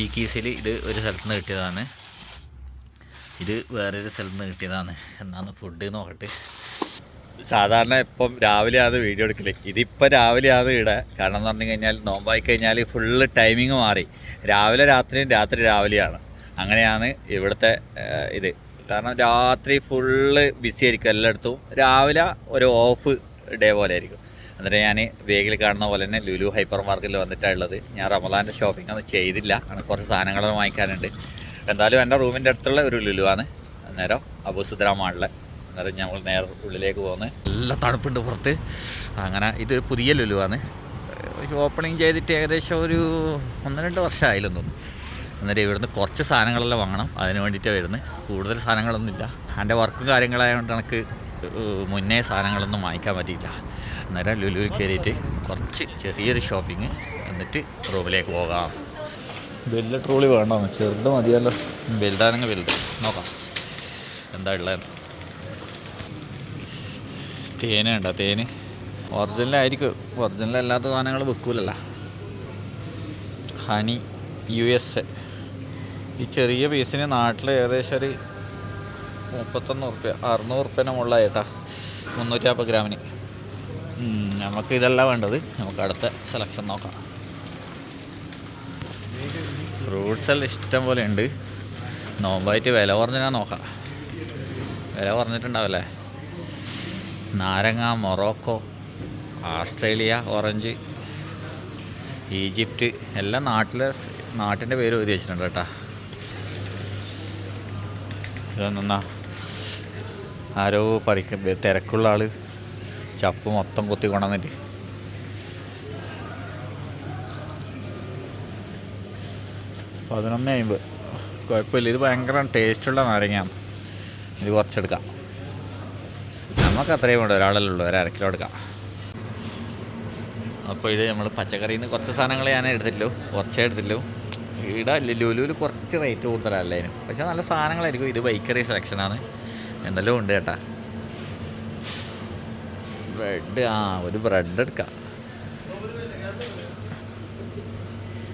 ഈ കീസിൽ ഇത് ഒരു സ്ഥലത്ത് നിന്ന് കിട്ടിയതാണ്. ഇത് വേറൊരു സ്ഥലത്ത് നിന്ന് കിട്ടിയതാണ്. എന്നാണ് ഫുഡ് നോക്കട്ടെ സാധാരണ ഇപ്പം രാവിലെയാണ് വീഡിയോ എടുക്കൽ. ഇതിപ്പോൾ രാവിലെയാണ് ഇവിടെ കാരണം എന്ന് പറഞ്ഞു കഴിഞ്ഞാൽ നോമ്പായി കഴിഞ്ഞാൽ ഫുള്ള് ടൈമിങ് മാറി. രാവിലെ രാത്രിയും രാത്രി രാവിലെയാണ്. അങ്ങനെയാണ് ഇവിടുത്തെ ഇത്. കാരണം രാത്രി ഫുള്ള് ബിസി ആയിരിക്കും എല്ലായിടത്തും. രാവിലെ ഒരു ഓഫ് ഡേ പോലെ ആയിരിക്കും. എന്നിട്ട് ഞാൻ വേഗിൽ കാണുന്ന പോലെ തന്നെ ലുലു ഹൈപ്പർ മാർക്കറ്റിൽ വന്നിട്ടാണ് ഉള്ളത് ഞാൻ റമദാന്റെ ഷോപ്പിംഗ് ഒന്നും ചെയ്തില്ല. കുറച്ച് സാധനങ്ങൾ വാങ്ങിക്കാനുണ്ട്. എന്തായാലും എന്റെ റൂമിന്റെ അടുത്തുള്ള ഒരു ലുലു ആണ് അന്നേരം അബുസുദ്ര അന്നേരം ഞങ്ങൾ നേരെ ഉള്ളിലേക്ക് പോകുന്നത് നല്ല തണുപ്പുണ്ട് പുറത്ത്. അങ്ങനെ ഇത് പുതിയ ലുലു ആണ് ഓപ്പണിങ് ചെയ്തിട്ട് ഏകദേശം ഒരു ഒന്ന് രണ്ട് വർഷമായില്ലെന്ന് തോന്നുന്നു. അന്നേരം ഇവിടുന്ന് കുറച്ച് സാധനങ്ങളെല്ലാം വാങ്ങണം. അതിന് വേണ്ടിയിട്ടാണ് വരുന്നത്. കൂടുതൽ സാധനങ്ങളൊന്നുമില്ല. എന്റെ വർക്കും കാര്യങ്ങളായതുകൊണ്ട് എനിക്ക് മുന്നേ സാധനങ്ങളൊന്നും വാങ്ങിക്കാൻ പറ്റിയില്ല. അന്നേരം ലുലുവിൽ കയറിയിട്ട് കുറച്ച് ചെറിയൊരു ഷോപ്പിംഗ് എന്നിട്ട് റൂമിലേക്ക് പോകാം. വലിയ ട്രോളി വേണ്ട ചെറുത് മതിയല്ലോ. വലുതാണെങ്കിൽ വലുത്. നോക്കാം. എന്താ ഉള്ളത്? തേന വേണ്ട തേന്. ഒറിജിനലായിരിക്കും ഒറിജിനൽ അല്ലാത്ത സാധനങ്ങൾ വെക്കൂലല്ല ഹണി യു എസ് എ ഈ ചെറിയ പീസിന് നാട്ടിൽ ഏകദേശം ഒരു മുപ്പത്തൊന്ന് ഉറുപ്പ്യ അറുന്നൂറ് ഉറുപ്പ്യന്റെ മുകളിലായിട്ടാ നാൽപ്പത് ഗ്രാമിന് നമുക്ക് ഇതല്ല വേണ്ടത് നമുക്ക് അടുത്ത സെലക്ഷൻ നോക്കാം. ഫ്രൂട്ട്സ് എല്ലാം ഇഷ്ടം പോലെ ഉണ്ട്. നോമ്പായിട്ട് വില കുറഞ്ഞാൽ നോക്കാം. വില കുറഞ്ഞിട്ടുണ്ടാവില്ലേ? നാരങ്ങ മൊറോക്കോ ഓസ്ട്രേലിയ ഓറഞ്ച് ഈജിപ്റ്റ് എല്ലാം നാട്ടിലെ നാട്ടിന്റെ പേര് എഴുതി വെച്ചിട്ടുണ്ട് കേട്ടോ. ഇതൊന്നാ ആരോ പറിക്ക തിരക്കുള്ള ആൾ. ചപ്പ് മൊത്തം കുത്തി കൊണ്ടുവന്നിട്ട്. പതിനൊന്ന് അമ്പത് കുഴപ്പമില്ല. ഇത് ഭയങ്കര ടേസ്റ്റുള്ള നാരങ്ങയാണ്. ഇത് കുറച്ചെടുക്കാം. നമുക്ക് അത്രയും വേണ്ട. ഒരാളല്ലേ ഉള്ളൂ. ഒരു അരക്കിലോ കിലോ എടുക്കാം. അപ്പോൾ ഇത് നമ്മൾ പച്ചക്കറിയിൽ നിന്ന് കുറച്ച് സാധനങ്ങൾ ഞാൻ എടുത്തിട്ടുള്ളൂ. കുറച്ചേ എടുത്തിട്ടുള്ളൂ. ഇവിടെ ലുലുവിൽ കുറച്ച് റേറ്റ് കൂടുതലല്ല അതിന് പക്ഷേ നല്ല സാധനങ്ങളായിരിക്കും. ഇത് ബൈക്കറി സെലക്ഷനാണ് എന്തെല്ലാം ഉണ്ട് ചേട്ടാ. ബ്രെഡ് ആ ഒരു ബ്രെഡ് എടുക്കാം.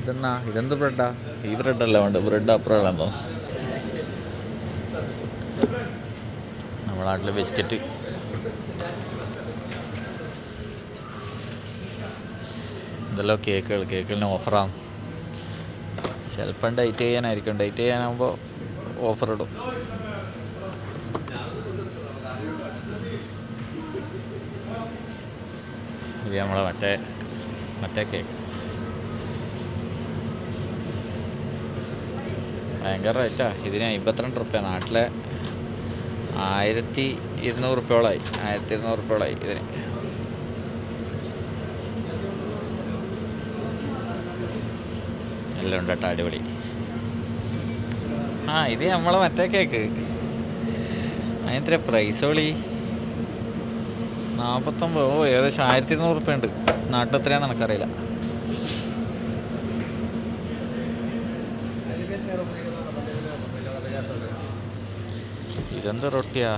ഇതെന്നാ? ഇതെന്ത് ബ്രെഡാ ഈ ബ്രെഡല്ല വേണ്ട ബ്രെഡ് അപ്പുറമാണെന്നോ നമ്മുടെ നാട്ടിലെ ബിസ്ക്കറ്റ് ഇതല്ലോ കേക്കുകൾ കേക്കുകളിന് ഓഫറാണ് ചിലപ്പം ഡേറ്റ് ചെയ്യാനായിരിക്കും. ഡേറ്റ് ചെയ്യാനാകുമ്പോൾ ഓഫർ ഇടും. ഇത് നമ്മളെ മറ്റേ മറ്റേ കേക്ക് ഭയങ്കര റേറ്റാ ഇതിന് അമ്പത്തിരണ്ട് റുപ്യ. നാട്ടിലെ ആയിരത്തി ഇരുന്നൂറ് റുപ്യോളായി. ആയിരത്തി ഇരുന്നൂറ് റുപ്യോളായി ഇതിന്. എല്ലാം ഉണ്ട് കേട്ടോ. അടിപൊളി. ആ ഇത് നമ്മളെ മറ്റേ കേക്ക് അതിനെത്ര പ്രൈസ് വിളി നാൽപ്പത്തൊമ്പത് ഓ ഏകദേശം ആയിരത്തി ഇരുന്നൂറ് റുപ്യ ഉണ്ട് നാട്ടിൽ എത്രയാണെന്ന് എനിക്കറിയില്ല. ഇതെന്ത് റൊട്ടിയാ?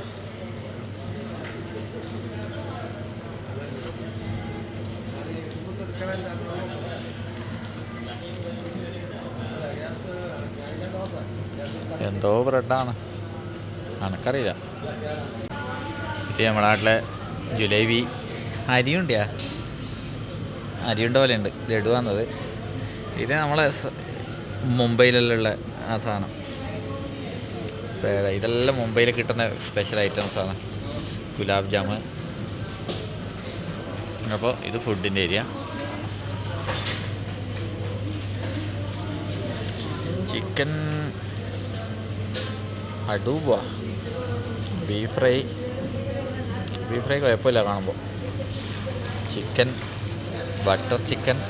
എന്തോ ബ്രെഡാണ്. എനക്കറിയില്ല. ഇത് നമ്മുടെ നാട്ടിലെ ജിലേബി. അരിയുണ്ടിയാ? അരിയുണ്ട പോലെ ഉണ്ട് ലഡു വന്നത്. ഇത് നമ്മളെ മുംബൈയിലുള്ള ആ സാധനം. ഇതെല്ലാം മുംബൈയിൽ കിട്ടുന്ന സ്പെഷ്യൽ ഐറ്റംസ് ആണ് ഗുലാബ് ജാമ് അപ്പോൾ ഇത് ഫുഡിന്റെ ഏരിയ ചിക്കൻ അടൂബ ബീഫ് ഫ്രൈ ബീഫ് ഫ്രൈ കുഴപ്പമില്ല കാണുമ്പോൾ. ചിക്കൻ ബട്ടർ ചിക്കൻ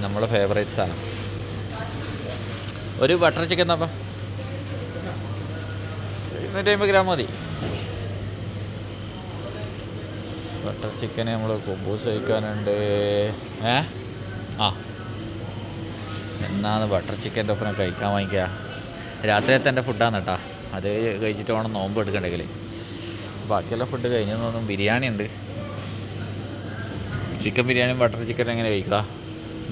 നമ്മുടെ ഫേവറേറ്റ്സാണ് ഒരു ബട്ടർ ചിക്കൻ അപ്പം ഇരുന്നൂറ്റി അമ്പത് ഗ്രാം മതി. ബട്ടർ ചിക്കൻ നമ്മൾ കൊബൂസ് കഴിക്കാനുണ്ട്. ഏ? ആ. എന്നാണ് ബട്ടർ ചിക്കന്റെ ഒപ്പം കഴിക്കാൻ വാങ്ങിക്കുക? രാത്രിയത്തെ എന്റെ ഫുഡാണ് കേട്ടോ. അത് കഴിച്ചിട്ട് വേണം നോമ്പ് എടുക്കണ്ടെങ്കിൽ ബാക്കിയുള്ള ഫുഡ് കഴിഞ്ഞു തോന്നും ബിരിയാണി ഉണ്ട്. ചിക്കൻ ബിരിയാണിയും ബട്ടർ ചിക്കൻ എങ്ങനെ കഴിക്കുക?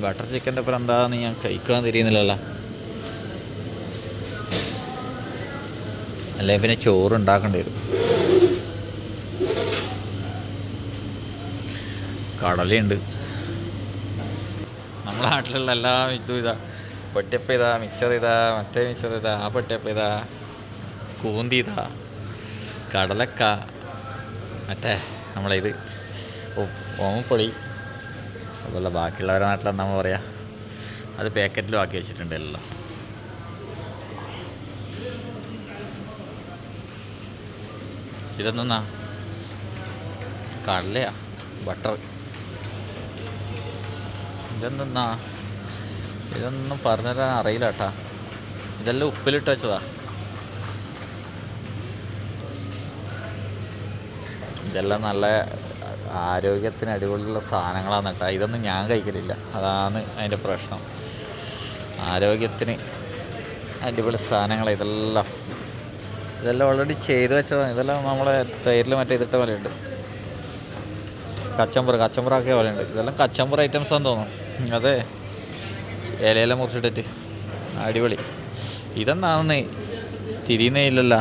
ബട്ടർ ചിക്കന്റെ അപ്പുറം എന്താണെന്ന് ഞാൻ കഴിക്കാൻ തിരിയുന്നില്ലല്ലോ. അല്ലെങ്കിൽ പിന്നെ ചോറ് ഉണ്ടാക്കേണ്ടി വരും. കടലയുണ്ട്. നമ്മളെ നാട്ടിലുള്ള എല്ലാ ഇതും ഇതാ പൊട്ടിയപ്പ ഇതാ മിക്സർ ഇതാ മറ്റേ മിക്സർ ഇതാ ആ പൊട്ടിയപ്പ ഇതാ കൂന്തി ഇതാ. കടലക്ക. മറ്റേ നമ്മളെ ഇത്. ഓമപ്പൊടി. അതുപോലെ ബാക്കിയുള്ളവരുടെ നാട്ടിലെന്താ പറയാ? അത് പാക്കറ്റിലും ആക്കി വെച്ചിട്ടുണ്ട് എല്ലാം ഇതെന്നാ കടലയാ. ബട്ടർ. ഇതെന്താ ഇതൊന്നും പറഞ്ഞുതരാൻ അറിയില്ല കേട്ടാ. ഇതെല്ലാം ഉപ്പിലിട്ട് വെച്ചതാ. ഇതെല്ലാം നല്ല ആരോഗ്യത്തിന് അടിപൊളിയുള്ള സാധനങ്ങളാണ് കേട്ടോ. ഇതൊന്നും ഞാൻ കഴിക്കലില്ല. അതാണ് അതിന്റെ പ്രശ്നം. ആരോഗ്യത്തിന് അടിപൊളി സാധനങ്ങൾ ഇതെല്ലാം. ഇതെല്ലാം ഓൾറെഡി ചെയ്ത് വെച്ചതാണ്. ഇതെല്ലാം നമ്മളെ തൈരിൽ മറ്റേ ഇതിട്ട പോലെയുണ്ട്. കച്ചമ്പർ കച്ചമ്പറാക്കിയ പോലെയുണ്ട്. ഇതെല്ലാം കച്ചമ്പർ ഐറ്റംസ് ആണെന്ന് തോന്നുന്നു. അതെ. ഇലയെല്ലാം മുറിച്ചിട്ടിട്ട്. അടിപൊളി. ഇതെന്താണെന്ന് തിരിയുന്നേ ഇല്ലല്ലോ.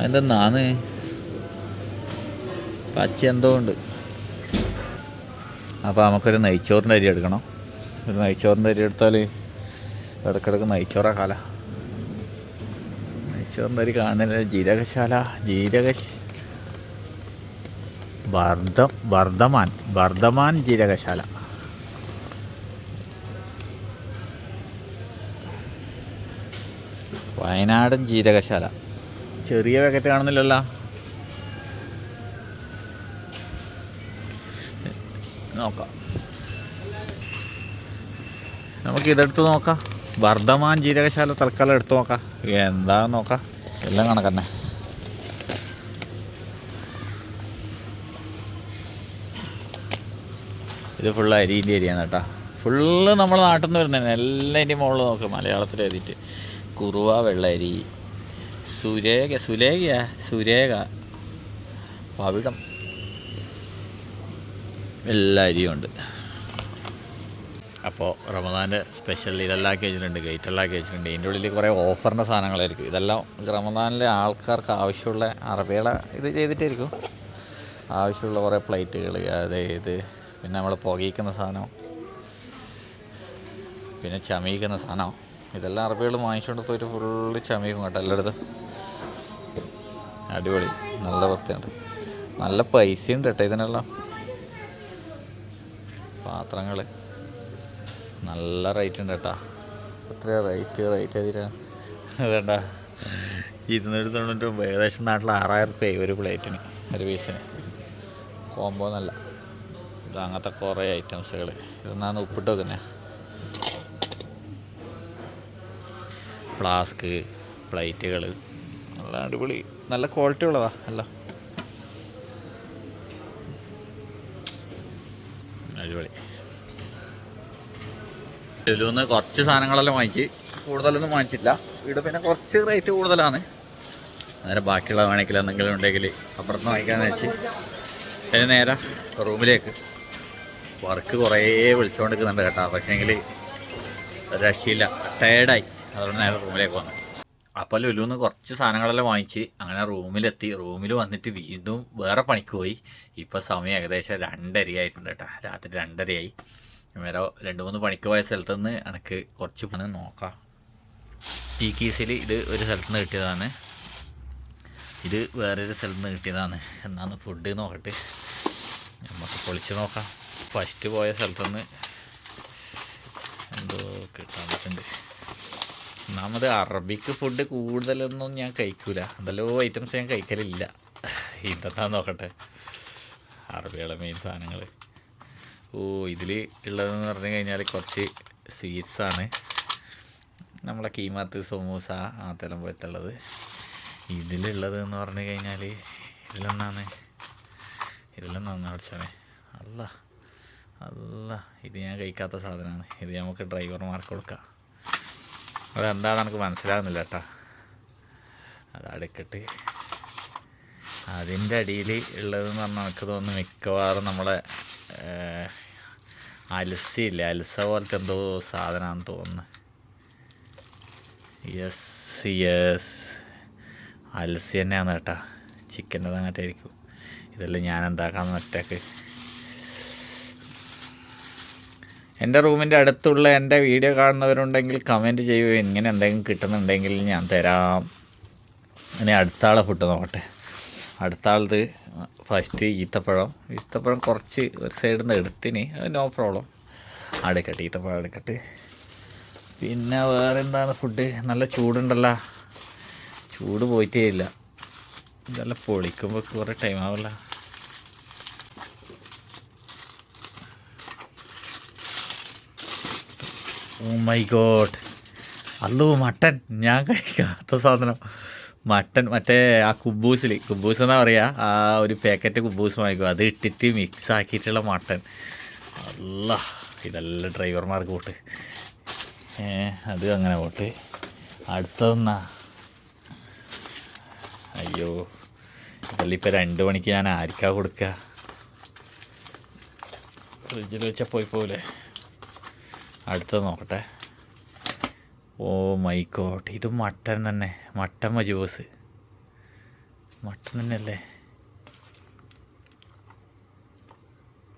അതെന്താന്ന് പച്ച എന്തോ ഉണ്ട് അപ്പോൾ നമുക്കൊരു നെയ്ച്ചോറിന്റെ അരി എടുക്കണം. ഒരു നെയ്ച്ചോറിന്റെ അരി എടുത്താൽ ഇടയ്ക്കിടയ്ക്ക് നെയ്ച്ചോറാക്കാല നെയ്ച്ചോറിന്റെ അരി കാണുന്നില്ല ജീരകശാല ജീരക വർദ്ധ വർദ്ധമാൻ വർദ്ധമാൻ ജീരകശാല. വയനാടൻ ജീരകശാല. ചെറിയ പാക്കറ്റ് കാണുന്നില്ലല്ലോ. നോക്കാം. നമുക്ക് ഇതെടുത്ത് നോക്കാം. വർദ്ധമാൻ ജീരകശാല തൽക്കാലം എടുത്ത് നോക്കാം. എന്താ നോക്കാം? എല്ലാം കണക്കന്നെ ഇത് ഫുള്ള് അരിന്റെ അരിയാണ് കേട്ടോ. ഫുള്ള് നമ്മുടെ നാട്ടിൽ നിന്ന് വരുന്നതന്നെ. എല്ലാം അതിന്റെ മുകളിൽ നോക്കുക മലയാളത്തിൽ എഴുതിയിട്ട്. കുറുവ വെള്ളരി സുരേഖ സുലേഖയാ സുരേഖ. പവിടം. എല്ലാ അരിയും ഉണ്ട്. അപ്പോൾ റമദാന്റെ സ്പെഷ്യൽ ഇതെല്ലാം കഴിച്ചിട്ടുണ്ട് ഗേറ്റെല്ലാം കഴിച്ചിട്ടുണ്ട് വെച്ചിട്ടുണ്ട് ഇതിന്റെ ഉള്ളിൽ കുറേ ഓഫറിന്റെ സാധനങ്ങളായിരിക്കും. ഇതെല്ലാം റമദാനിലെ ആൾക്കാർക്ക് ആവശ്യമുള്ള അറബികളെ ഇത് ചെയ്തിട്ടായിരിക്കും. ആവശ്യമുള്ള കുറേ പ്ലേറ്റുകൾ അതായത് പിന്നെ നമ്മൾ പുകയിക്കുന്ന സാധനം പിന്നെ ചമയിക്കുന്ന സാധനം. ഇതെല്ലാം അറബികൾ വാങ്ങിച്ചുകൊണ്ട് പോയിട്ട് ഫുള്ള് ചമയിക്കും കേട്ടോ എല്ലായിടത്തും. അടിപൊളി നല്ല വൃത്തിയുണ്ട് നല്ല പൈസയുണ്ട് കേട്ടോ ഇതിനെല്ലാം. പാത്രങ്ങൾ നല്ല റേറ്റ് ഉണ്ട് കേട്ടോ. എത്ര റേറ്റ് റേറ്റ് അതിന് വേണ്ട ഇരുന്നൂറ്റി തൊണ്ണൂറ്റി ഒമ്പത് ഏകദേശം നാട്ടിൽ ആറായിരം റുപ്യ ഒരു പ്ലേറ്റിന് ഒരു പീസിന് കോംബോ എന്നല്ല ഇത് അങ്ങനത്തെ കുറേ ഐറ്റംസുകൾ ഇതൊന്നാണ് ഉപ്പിട്ട് വെക്കുന്നത് ഫ്ലാസ്ക് പ്ലേറ്റുകൾ നല്ല അടിപൊളി. നല്ല ക്വാളിറ്റി ഉള്ളതാ അല്ല അടിപൊളി. ഇതിലൊന്ന് കുറച്ച് സാധനങ്ങളെല്ലാം വാങ്ങിച്ച് കൂടുതലൊന്നും വാങ്ങിച്ചില്ല. ഇവിടെ പിന്നെ കുറച്ച് റേറ്റ് കൂടുതലാണ്. അന്നേരം ബാക്കിയുള്ള വേണമെങ്കിൽ എന്തെങ്കിലും ഉണ്ടെങ്കിൽ അപ്പുറത്ത് വാങ്ങിക്കാന്ന് വെച്ച്. അതിന് നേരെ റൂമിലേക്ക്. വർക്ക് കുറേ വിളിച്ചുകൊണ്ടിരിക്കുന്നുണ്ട് കേട്ടോ. പക്ഷേങ്കിൽ രക്ഷയില്ല. ടയേർഡായി അതുകൊണ്ട് നേരെ റൂമിലേക്ക് വന്നു. അപ്പോൾ ലുലുന്ന് കുറച്ച് സാധനങ്ങളെല്ലാം വാങ്ങിച്ച് അങ്ങനെ റൂമിലെത്തി. റൂമിൽ വന്നിട്ട് വീണ്ടും വേറെ പണിക്ക് പോയി. ഇപ്പോൾ സമയം ഏകദേശം രണ്ടരയായിട്ടുണ്ട് കേട്ടോ. രാത്രി രണ്ടരയായി. വേറെ രണ്ട് മൂന്ന് പണിക്ക് പോയ സ്ഥലത്ത് നിന്ന് എനിക്ക് കുറച്ച് പണം നോക്കാം. ഈ കീസിൽ ഇത് ഒരു സ്ഥലത്ത് നിന്ന് കിട്ടിയതാണ്. ഇത് വേറൊരു സ്ഥലത്ത് നിന്ന് കിട്ടിയതാണ്. എന്നാണ് ഫുഡ് നോക്കട്ടെ നമുക്ക് പൊളിച്ച് നോക്കാം. ഫസ്റ്റ് പോയ സ്ഥലത്തുനിന്ന് എന്തോ കിട്ടാൻ പറ്റുന്നുണ്ട്. ഒന്നാമത് അറബിക്ക് ഫുഡ് കൂടുതലൊന്നും ഞാൻ കഴിക്കൂല. എന്തെല്ലോ ഐറ്റംസ് ഞാൻ കഴിക്കലില്ല. ഇതെന്താ നോക്കട്ടെ? അറബികളെ മെയിൻ സാധനങ്ങൾ ഓ ഇതിൽ ഉള്ളതെന്ന് പറഞ്ഞു കഴിഞ്ഞാൽ കുറച്ച് സ്വീറ്റ്സാണ് നമ്മളെ കീമാത്ത് സമൂസ അങ്ങനത്തെല്ലാം പോലത്തുള്ളത്. ഇതിലുള്ളത് എന്ന് പറഞ്ഞു കഴിഞ്ഞാൽ ഇതിലെന്നാണ് ഇതിലെന്നാണ് അടിച്ചാണേ അല്ല അല്ല ഇത് ഞാൻ കഴിക്കാത്ത സാധനമാണ്. ഇത് നമുക്ക് ഡ്രൈവർമാർക്ക് കൊടുക്കാം. അതെന്താണെന്ന് എനിക്ക് മനസ്സിലാകുന്നില്ല കേട്ടോ. അത് അടുക്കട്ട്. അതിന്റെ അടിയിൽ ഉള്ളതെന്ന് പറഞ്ഞാൽ എനിക്ക് തോന്നുന്നു മിക്കവാറും നമ്മളെ അലസയില്ല അലസ പോലത്തെ എന്തോ സാധനമാണെന്ന് തോന്നുന്നു. യെസ് യെസ് അലസി തന്നെയാണ് കേട്ടാ. ചിക്കന്റെ അങ്ങനത്തായിരിക്കും ഇതെല്ലാം ഞാൻ എന്താക്കാമെന്ന് ഒറ്റയ്ക്ക് എന്റെ റൂമിന്റെ അടുത്തുള്ള എന്റെ വീഡിയോ കാണുന്നവരുണ്ടെങ്കിൽ കമന്റ് ചെയ്യുക ഇങ്ങനെ എന്തെങ്കിലും കിട്ടുന്നുണ്ടെങ്കിൽ ഞാൻ തരാം. ഇനി അടുത്ത ആളെ ഫുഡ് നോക്കട്ടെ. അടുത്ത ആളത് ഫസ്റ്റ് ഈത്തപ്പഴം. ഈത്തപ്പഴം കുറച്ച് ഒരു സൈഡിൽ നിന്ന് എടുത്തിന്. അത് നോ പ്രോബ്ലം അടുക്കട്ടെ ഈത്തപ്പഴം അടുക്കട്ടെ പിന്നെ വേറെ എന്താണ് ഫുഡ് നല്ല ചൂടുണ്ടല്ലോ. ചൂട് പോയിട്ടേ ഇല്ല. ഇതെല്ലാം പൊളിക്കുമ്പോൾ കുറേ ടൈം ആവില്ല ഓ മൈ ഗോഡ് അല്ലോ മട്ടൻ. ഞാൻ കഴിക്കാത്ത സാധനം. മട്ടൻ മറ്റേ ആ കുബൂസിൽ കുബൂസ് എന്നാ പറയുക ആ ഒരു പാക്കറ്റ് കുബൂസ് വാങ്ങിക്കും അത് ഇട്ടിട്ട് മിക്സ് ആക്കിയിട്ടുള്ള മട്ടൻ. അല്ല ഇതെല്ലാം ഡ്രൈവർമാർക്ക് പോട്ട്. അത് അങ്ങനെ പോട്ട്. അടുത്തതെന്നാ? അയ്യോ ഇതെല്ലാം ഇപ്പം രണ്ട് മണിക്ക് ഞാൻ ആർക്കാ കൊടുക്കുക ഫ്രിഡ്ജിൽ വെച്ചാൽ പോയി പോവില്ലേ അടുത്തത് നോക്കട്ടെ. ഓ മൈ ഗോഡ് ഇത് മട്ടൻ തന്നെ. മട്ടൻ മജൂസ്. മട്ടൻ തന്നെയല്ലേ?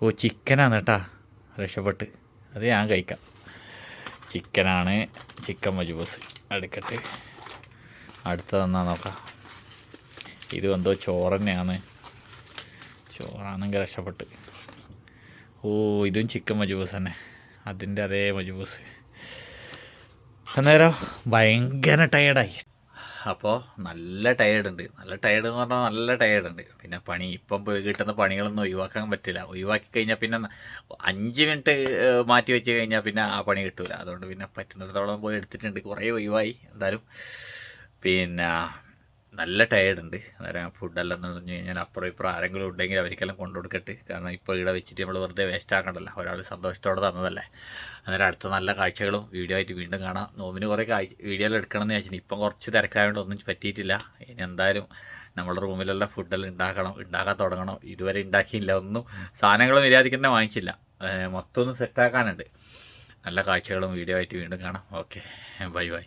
ഓ ചിക്കനാണ് കേട്ടാ. രക്ഷപ്പെട്ട്. അത് ഞാൻ കഴിക്കാം. ചിക്കനാണ് ചിക്കൻ മജൂസ്. അടുക്കട്ടെ അടുത്തതെന്നാ നോക്കാം. ഇത് എന്തോ ചോറ് തന്നെയാണ്. ചോറാണെങ്കിൽ രക്ഷപ്പെട്ട്. ഓ ഇതും ചിക്കൻ മജൂസ് തന്നെ. അതിന്റെ അതേ മജൂസ് അന്നേരം ഭയങ്കര ടയേർഡായി അപ്പോൾ നല്ല ടയേർഡ് ഉണ്ട്. നല്ല ടയേർഡ് എന്ന് പറഞ്ഞാൽ നല്ല ടയേർഡ് ഉണ്ട്. പിന്നെ പണി ഇപ്പം കിട്ടുന്ന പണികളൊന്നും ഒഴിവാക്കാൻ പറ്റില്ല. ഒഴിവാക്കി കഴിഞ്ഞാൽ പിന്നെ അഞ്ച് മിനിറ്റ് മാറ്റി വെച്ച് കഴിഞ്ഞാൽ പിന്നെ ആ പണി കിട്ടില്ല അതുകൊണ്ട് പിന്നെ പറ്റുന്നിടത്തോളം പോയി എടുത്തിട്ടുണ്ട്. കുറേ ഒഴിവായി. എന്തായാലും പിന്നെ നല്ല ടയേർഡ് ഉണ്ട്. അന്നേരം ഫുഡെല്ലാം എന്ന് പറഞ്ഞു കഴിഞ്ഞാൽ അപ്പുറം ഇപ്പുറം ആരെങ്കിലും ഉണ്ടെങ്കിൽ അവർക്കെല്ലാം കൊണ്ടു കൊടുക്കട്ടെ. കാരണം ഇപ്പോൾ ഇവിടെ വെച്ചിട്ട് നമ്മൾ വെറുതെ വേസ്റ്റ് ആക്കണ്ടല്ലോ. ഒരാൾ സന്തോഷത്തോടെ തന്നതല്ലേ. അന്നേരം അടുത്ത നല്ല കാഴ്ചകളും വീഡിയോ ആയിട്ട് വീണ്ടും കാണാം. നോമിന് കുറേ കാഴ്ച വീഡിയോ എല്ലാം എടുക്കണം എന്ന് വെച്ചാൽ ഇപ്പം കുറച്ച് തിരക്കായതുകൊണ്ട് ഒന്നും പറ്റിയിട്ടില്ല. ഇനി എന്തായാലും നമ്മുടെ റൂമിലെല്ലാം ഫുഡെല്ലാം ഉണ്ടാക്കണം. ഉണ്ടാക്കാൻ തുടങ്ങണം. ഇതുവരെ ഉണ്ടാക്കിയില്ല. ഒന്നും സാധനങ്ങൾ മര്യാദയ്ക്ക് തന്നെ വാങ്ങിച്ചില്ല മൊത്തം ഒന്ന് സെറ്റാക്കാനുണ്ട് നല്ല കാഴ്ചകളും വീഡിയോ ആയിട്ട് വീണ്ടും കാണാം. Okay bye bye